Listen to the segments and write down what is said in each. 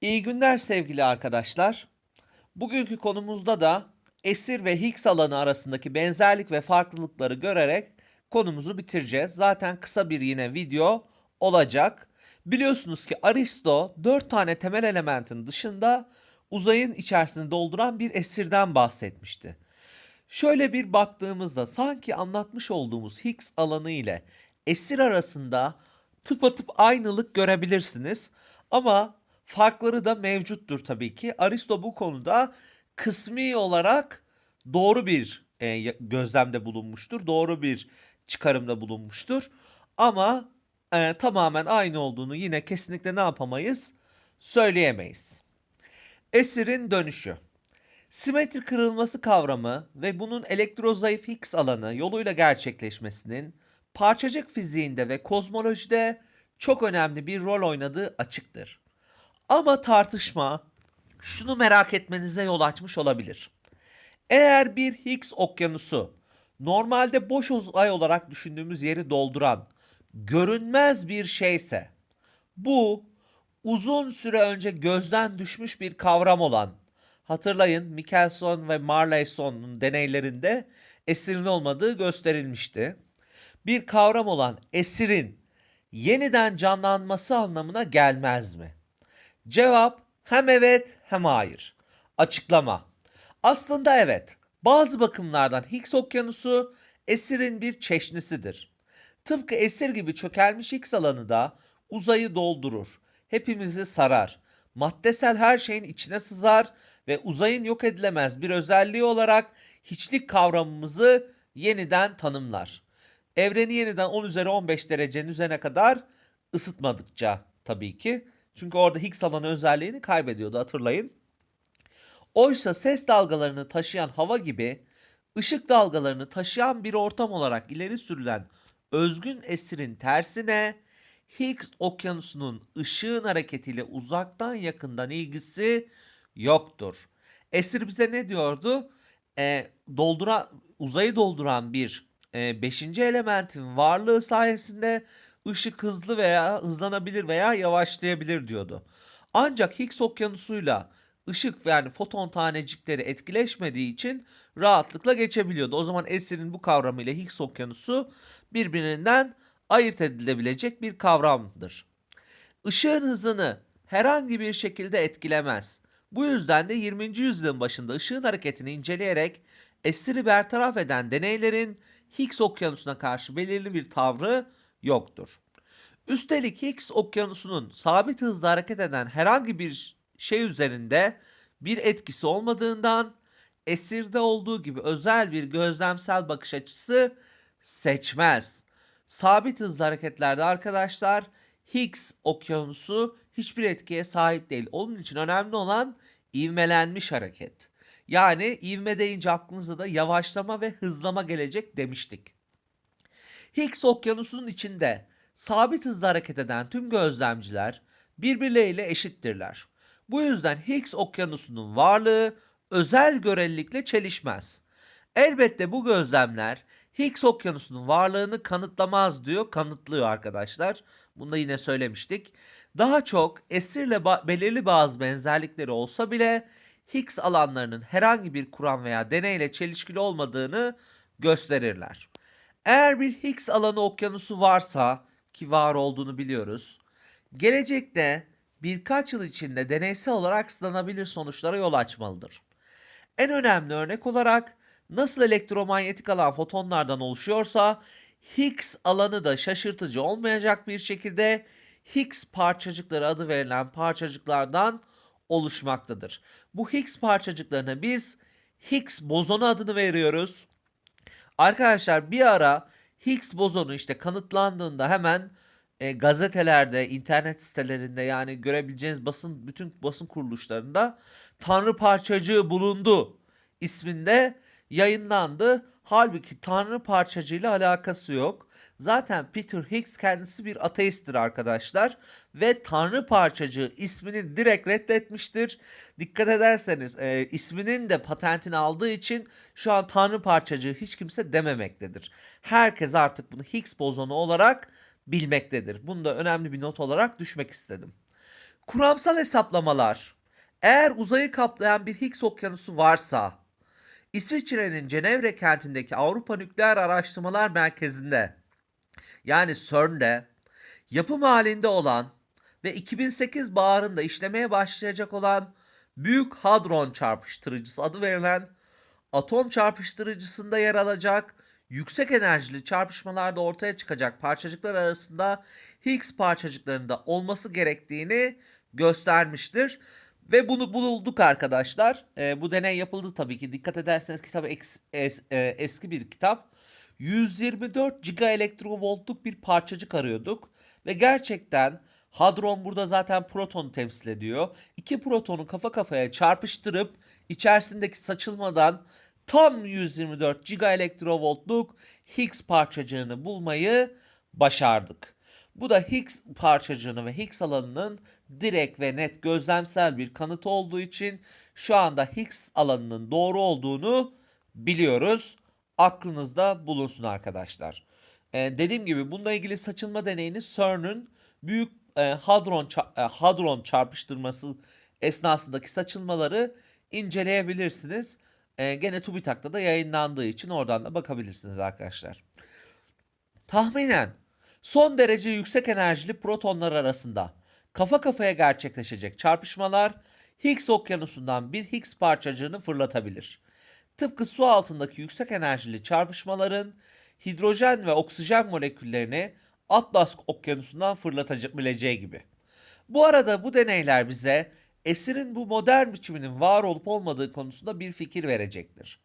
İyi günler sevgili arkadaşlar. Bugünkü konumuzda da esir ve Higgs alanı arasındaki benzerlik ve farklılıkları görerek konumuzu bitireceğiz. Zaten kısa bir yine video olacak. Biliyorsunuz ki Aristo 4 tane temel elementin dışında uzayın içerisini dolduran bir esirden bahsetmişti. Şöyle bir baktığımızda sanki anlatmış olduğumuz Higgs alanı ile esir arasında tıpatıp aynılık görebilirsiniz. Ama farkları da mevcuttur tabii ki. Aristo bu konuda kısmi olarak doğru bir e, gözlemde bulunmuştur. Doğru bir çıkarımda bulunmuştur. Ama e, tamamen aynı olduğunu yine kesinlikle ne yapamayız? Söyleyemeyiz. Esirin dönüşü. Simetri kırılması kavramı ve bunun elektrozayıf Higgs alanı yoluyla gerçekleşmesinin parçacık fiziğinde ve kozmolojide çok önemli bir rol oynadığı açıktır. Ama tartışma şunu merak etmenize yol açmış olabilir. Eğer bir Higgs okyanusu normalde boş uzay olarak düşündüğümüz yeri dolduran görünmez bir şeyse bu uzun süre önce gözden düşmüş bir kavram olan hatırlayın Michelson ve Marleyson'un deneylerinde esirin olmadığı gösterilmişti. Bir kavram olan esirin yeniden canlanması anlamına gelmez mi? Cevap hem evet hem hayır. Açıklama. Aslında evet. Bazı bakımlardan Higgs okyanusu esirin bir çeşnisidir. Tıpkı esir gibi çökelmiş Higgs alanı da uzayı doldurur. Hepimizi sarar. Maddesel her şeyin içine sızar ve uzayın yok edilemez bir özelliği olarak hiçlik kavramımızı yeniden tanımlar. Evreni yeniden 10 üzeri 15 derecenin üzerine kadar ısıtmadıkça tabii ki. Çünkü orada Higgs alanı özelliğini kaybediyordu hatırlayın. Oysa ses dalgalarını taşıyan hava gibi ışık dalgalarını taşıyan bir ortam olarak ileri sürülen özgün esirin tersine Higgs okyanusunun ışığın hareketiyle uzaktan yakından ilgisi yoktur. Esir bize ne diyordu? E, doldura, uzayı dolduran bir e, beşinci elementin varlığı sayesinde ışık hızlı veya hızlanabilir veya yavaşlayabilir diyordu. Ancak Higgs okyanusuyla ışık yani foton tanecikleri etkileşmediği için rahatlıkla geçebiliyordu. O zaman esirin bu kavramı ile Higgs okyanusu birbirinden ayırt edilebilecek bir kavramdır. Işığın hızını herhangi bir şekilde etkilemez. Bu yüzden de 20. yüzyılın başında ışığın hareketini inceleyerek esiri bertaraf eden deneylerin Higgs okyanusuna karşı belirli bir tavrı yoktur. Üstelik Higgs okyanusunun sabit hızla hareket eden herhangi bir şey üzerinde bir etkisi olmadığından esirde olduğu gibi özel bir gözlemsel bakış açısı seçmez. Sabit hızlı hareketlerde arkadaşlar Higgs okyanusu hiçbir etkiye sahip değil. Onun için önemli olan ivmelenmiş hareket. Yani ivme deyince aklınıza da yavaşlama ve hızlama gelecek demiştik. Higgs okyanusunun içinde sabit hızla hareket eden tüm gözlemciler birbirleriyle eşittirler. Bu yüzden Higgs okyanusunun varlığı özel görelilikle çelişmez. Elbette bu gözlemler Higgs okyanusunun varlığını kanıtlamaz diyor, kanıtlıyor arkadaşlar. Bunu da yine söylemiştik. Daha çok esirle ba- belirli bazı benzerlikleri olsa bile Higgs alanlarının herhangi bir kuram veya deneyle çelişkili olmadığını gösterirler. Eğer bir Higgs alanı okyanusu varsa ki var olduğunu biliyoruz. Gelecekte birkaç yıl içinde deneysel olarak sınanabilir sonuçlara yol açmalıdır. En önemli örnek olarak nasıl elektromanyetik alan fotonlardan oluşuyorsa Higgs alanı da şaşırtıcı olmayacak bir şekilde Higgs parçacıkları adı verilen parçacıklardan oluşmaktadır. Bu Higgs parçacıklarına biz Higgs bozonu adını veriyoruz. Arkadaşlar bir ara Higgs bozonu işte kanıtlandığında hemen e, gazetelerde, internet sitelerinde yani görebileceğiniz basın bütün basın kuruluşlarında Tanrı parçacığı bulundu isminde yayınlandı. Halbuki Tanrı parçacığıyla alakası yok. Zaten Peter Higgs kendisi bir ateisttir arkadaşlar ve Tanrı parçacığı ismini direkt reddetmiştir. Dikkat ederseniz e, isminin de patentini aldığı için şu an Tanrı parçacığı hiç kimse dememektedir. Herkes artık bunu Higgs bozonu olarak bilmektedir. Bunu da önemli bir not olarak düşmek istedim. Kuramsal hesaplamalar. Eğer uzayı kaplayan bir Higgs okyanusu varsa, İsviçre'nin Cenevre kentindeki Avrupa Nükleer Araştırmalar Merkezi'nde yani CERN'de yapım halinde olan ve 2008 baharında işlemeye başlayacak olan Büyük Hadron Çarpıştırıcısı adı verilen atom çarpıştırıcısında yer alacak yüksek enerjili çarpışmalarda ortaya çıkacak parçacıklar arasında Higgs parçacıklarında olması gerektiğini göstermiştir. Ve bunu bulduk arkadaşlar. Ee, bu deney yapıldı tabii ki. Dikkat ederseniz kitap eks- es- e, eski bir kitap. 124 gigaelektrovoltluk bir parçacık arıyorduk. Ve gerçekten hadron burada zaten protonu temsil ediyor. İki protonu kafa kafaya çarpıştırıp içerisindeki saçılmadan tam 124 gigaelektrovoltluk Higgs parçacığını bulmayı başardık. Bu da Higgs parçacığını ve Higgs alanının direkt ve net gözlemsel bir kanıtı olduğu için şu anda Higgs alanının doğru olduğunu biliyoruz. Aklınızda bulunsun arkadaşlar. Ee, dediğim gibi bununla ilgili saçılma deneyini CERN'ün büyük e, hadron e, hadron çarpıştırması esnasındaki saçılmaları inceleyebilirsiniz. E, gene TÜBİTAK'ta da yayınlandığı için oradan da bakabilirsiniz arkadaşlar. Tahminen son derece yüksek enerjili protonlar arasında kafa kafaya gerçekleşecek çarpışmalar Higgs okyanusundan bir Higgs parçacığını fırlatabilir. Tıpkı su altındaki yüksek enerjili çarpışmaların hidrojen ve oksijen moleküllerini Atlas okyanusundan fırlatabileceği gibi. Bu arada bu deneyler bize esirin bu modern biçiminin var olup olmadığı konusunda bir fikir verecektir.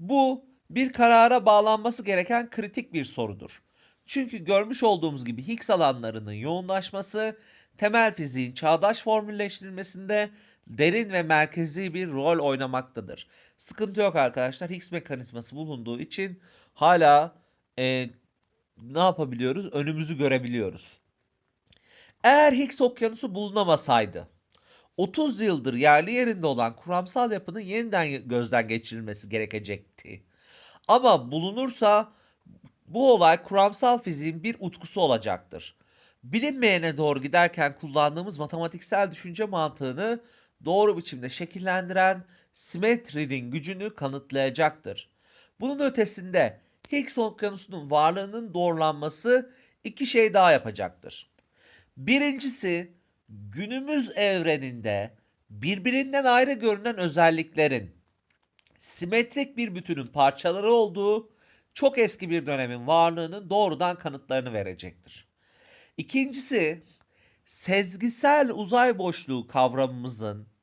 Bu bir karara bağlanması gereken kritik bir sorudur. Çünkü görmüş olduğumuz gibi Higgs alanlarının yoğunlaşması temel fiziğin çağdaş formülleştirilmesinde derin ve merkezi bir rol oynamaktadır. Sıkıntı yok arkadaşlar. Higgs mekanizması bulunduğu için hala e, ne yapabiliyoruz? Önümüzü görebiliyoruz. Eğer Higgs okyanusu bulunamasaydı 30 yıldır yerli yerinde olan kuramsal yapının yeniden gözden geçirilmesi gerekecekti. Ama bulunursa bu olay kuramsal fiziğin bir utkusu olacaktır. Bilinmeyene doğru giderken kullandığımız matematiksel düşünce mantığını doğru biçimde şekillendiren simetrinin gücünü kanıtlayacaktır. Bunun ötesinde Higgs okyanusunun varlığının doğrulanması iki şey daha yapacaktır. Birincisi günümüz evreninde birbirinden ayrı görünen özelliklerin simetrik bir bütünün parçaları olduğu çok eski bir dönemin varlığının doğrudan kanıtlarını verecektir. İkincisi sezgisel uzay boşluğu kavramımızın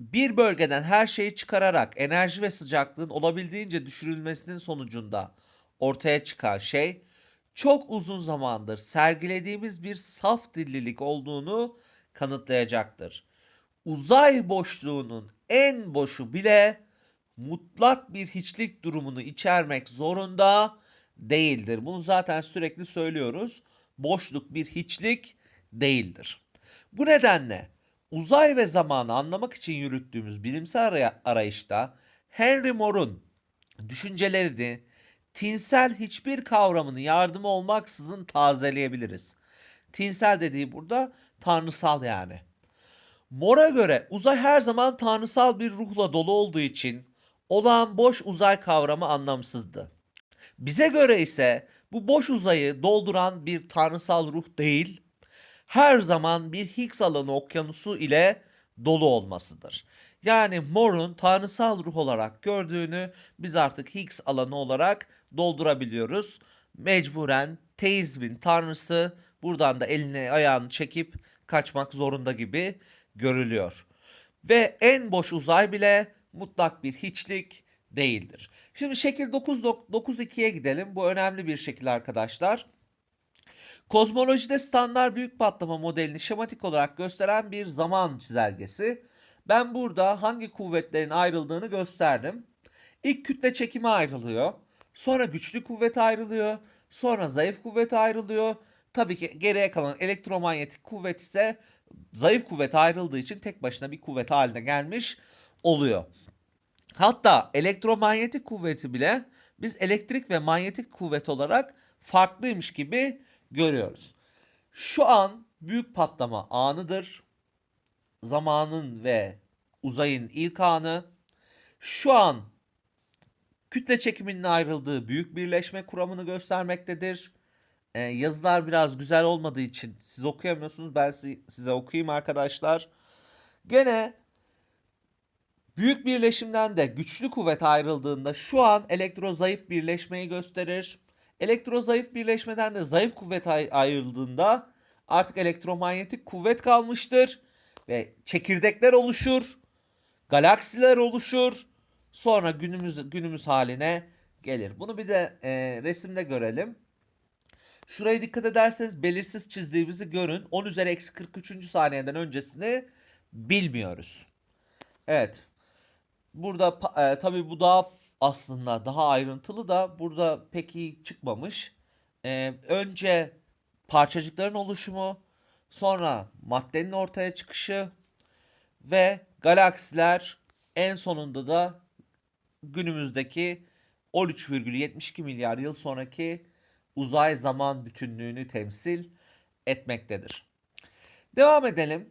bir bölgeden her şeyi çıkararak enerji ve sıcaklığın olabildiğince düşürülmesinin sonucunda ortaya çıkan şey çok uzun zamandır sergilediğimiz bir saf dillilik olduğunu kanıtlayacaktır. Uzay boşluğunun en boşu bile mutlak bir hiçlik durumunu içermek zorunda değildir. Bunu zaten sürekli söylüyoruz. Boşluk bir hiçlik değildir. Bu nedenle uzay ve zamanı anlamak için yürüttüğümüz bilimsel araya- arayışta Henry Moore'un düşüncelerini tinsel hiçbir kavramını yardımı olmaksızın tazeleyebiliriz. Tinsel dediği burada tanrısal yani. Moore'a göre uzay her zaman tanrısal bir ruhla dolu olduğu için olağan boş uzay kavramı anlamsızdı. Bize göre ise bu boş uzayı dolduran bir tanrısal ruh değil, her zaman bir Higgs alanı okyanusu ile dolu olmasıdır. Yani Moore'un tanrısal ruh olarak gördüğünü biz artık Higgs alanı olarak doldurabiliyoruz. Mecburen teizmin tanrısı buradan da elini ayağını çekip kaçmak zorunda gibi görülüyor. Ve en boş uzay bile mutlak bir hiçlik değildir. Şimdi şekil 9.2'ye gidelim. Bu önemli bir şekil arkadaşlar. Kozmolojide standart büyük patlama modelini şematik olarak gösteren bir zaman çizelgesi. Ben burada hangi kuvvetlerin ayrıldığını gösterdim. İlk kütle çekimi ayrılıyor. Sonra güçlü kuvvet ayrılıyor. Sonra zayıf kuvvet ayrılıyor. Tabii ki geriye kalan elektromanyetik kuvvet ise zayıf kuvvet ayrıldığı için tek başına bir kuvvet haline gelmiş oluyor. Hatta elektromanyetik kuvveti bile biz elektrik ve manyetik kuvvet olarak farklıymış gibi görüyoruz. Şu an büyük patlama anıdır. zamanın ve uzayın ilk anı. Şu an kütle çekiminin ayrıldığı büyük birleşme kuramını göstermektedir. Ee, yazılar biraz güzel olmadığı için siz okuyamıyorsunuz. Ben si- size okuyayım arkadaşlar. Gene büyük birleşimden de güçlü kuvvet ayrıldığında şu an elektrozayıf birleşmeyi gösterir. Elektrozayıf birleşmeden de zayıf kuvvet ay- ayrıldığında artık elektromanyetik kuvvet kalmıştır ve çekirdekler oluşur, galaksiler oluşur. Sonra günümüz günümüz haline gelir. Bunu bir de e, resimde görelim. Şuraya dikkat ederseniz belirsiz çizdiğimizi görün. 10 üzeri eksi 43. saniyeden öncesini bilmiyoruz. Evet. Burada e, tabii bu daha aslında daha ayrıntılı da burada pek iyi çıkmamış. E, önce parçacıkların oluşumu, sonra maddenin ortaya çıkışı ve galaksiler en sonunda da günümüzdeki 13,72 milyar yıl sonraki uzay zaman bütünlüğünü temsil etmektedir. Devam edelim.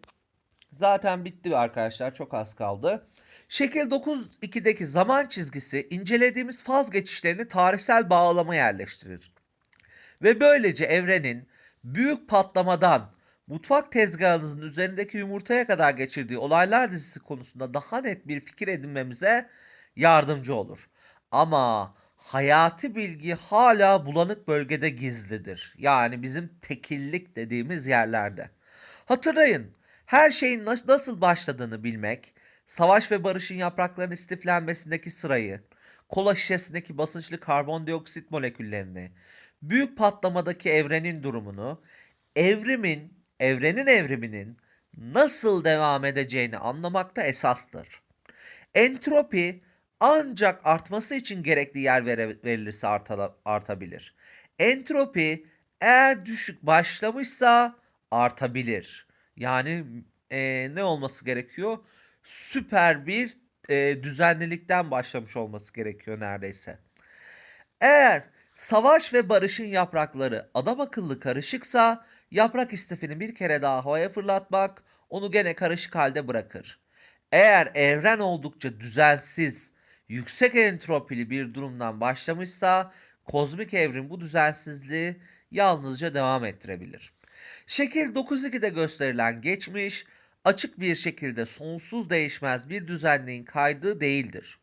Zaten bitti arkadaşlar. Çok az kaldı. Şekil 9.2'deki zaman çizgisi incelediğimiz faz geçişlerini tarihsel bağlama yerleştirir. Ve böylece evrenin büyük patlamadan mutfak tezgahınızın üzerindeki yumurtaya kadar geçirdiği olaylar dizisi konusunda daha net bir fikir edinmemize yardımcı olur. Ama hayati bilgi hala bulanık bölgede gizlidir. Yani bizim tekillik dediğimiz yerlerde. Hatırlayın, her şeyin nas- nasıl başladığını bilmek, savaş ve barışın yaprakların istiflenmesindeki sırayı, kola şişesindeki basınçlı karbondioksit moleküllerini, büyük patlamadaki evrenin durumunu, evrimin, evrenin evriminin nasıl devam edeceğini anlamakta esastır. Entropi ancak artması için gerekli yer verilirse arta- artabilir. Entropi eğer düşük başlamışsa artabilir. Yani e, ne olması gerekiyor? Süper bir e, düzenlilikten başlamış olması gerekiyor neredeyse. Eğer savaş ve barışın yaprakları adam akıllı karışıksa yaprak istifini bir kere daha havaya fırlatmak onu gene karışık halde bırakır. Eğer evren oldukça düzensiz, yüksek entropili bir durumdan başlamışsa kozmik evrim bu düzensizliği yalnızca devam ettirebilir. Şekil 9.2'de gösterilen geçmiş açık bir şekilde sonsuz değişmez bir düzenliğin kaydı değildir.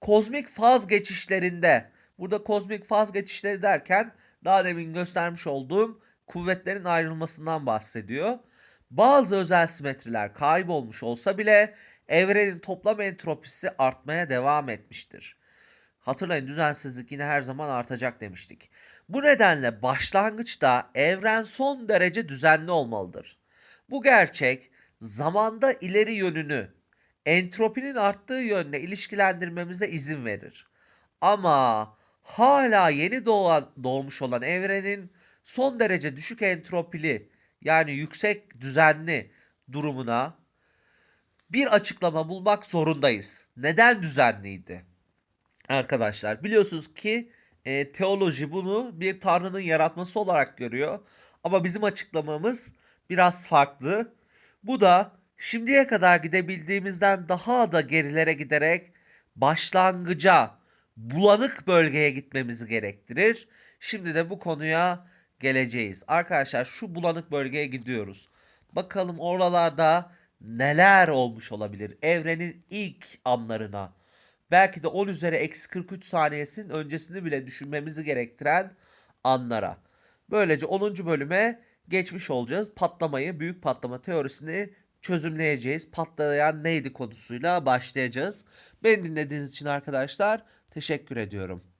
Kozmik faz geçişlerinde burada kozmik faz geçişleri derken daha demin göstermiş olduğum kuvvetlerin ayrılmasından bahsediyor. Bazı özel simetriler kaybolmuş olsa bile evrenin toplam entropisi artmaya devam etmiştir. Hatırlayın düzensizlik yine her zaman artacak demiştik. Bu nedenle başlangıçta evren son derece düzenli olmalıdır. Bu gerçek zamanda ileri yönünü entropinin arttığı yönle ilişkilendirmemize izin verir. Ama hala yeni doğan, doğmuş olan evrenin son derece düşük entropili yani yüksek düzenli durumuna bir açıklama bulmak zorundayız. Neden düzenliydi? Arkadaşlar biliyorsunuz ki e, teoloji bunu bir tanrının yaratması olarak görüyor. Ama bizim açıklamamız biraz farklı. Bu da şimdiye kadar gidebildiğimizden daha da gerilere giderek başlangıca, bulanık bölgeye gitmemizi gerektirir. Şimdi de bu konuya geleceğiz. Arkadaşlar şu bulanık bölgeye gidiyoruz. Bakalım oralarda neler olmuş olabilir? Evrenin ilk anlarına. Belki de 10 üzeri eksi 43 saniyesinin öncesini bile düşünmemizi gerektiren anlara. Böylece 10. bölüme geçmiş olacağız. Patlamayı, büyük patlama teorisini çözümleyeceğiz. Patlayan neydi konusuyla başlayacağız. Beni dinlediğiniz için arkadaşlar teşekkür ediyorum.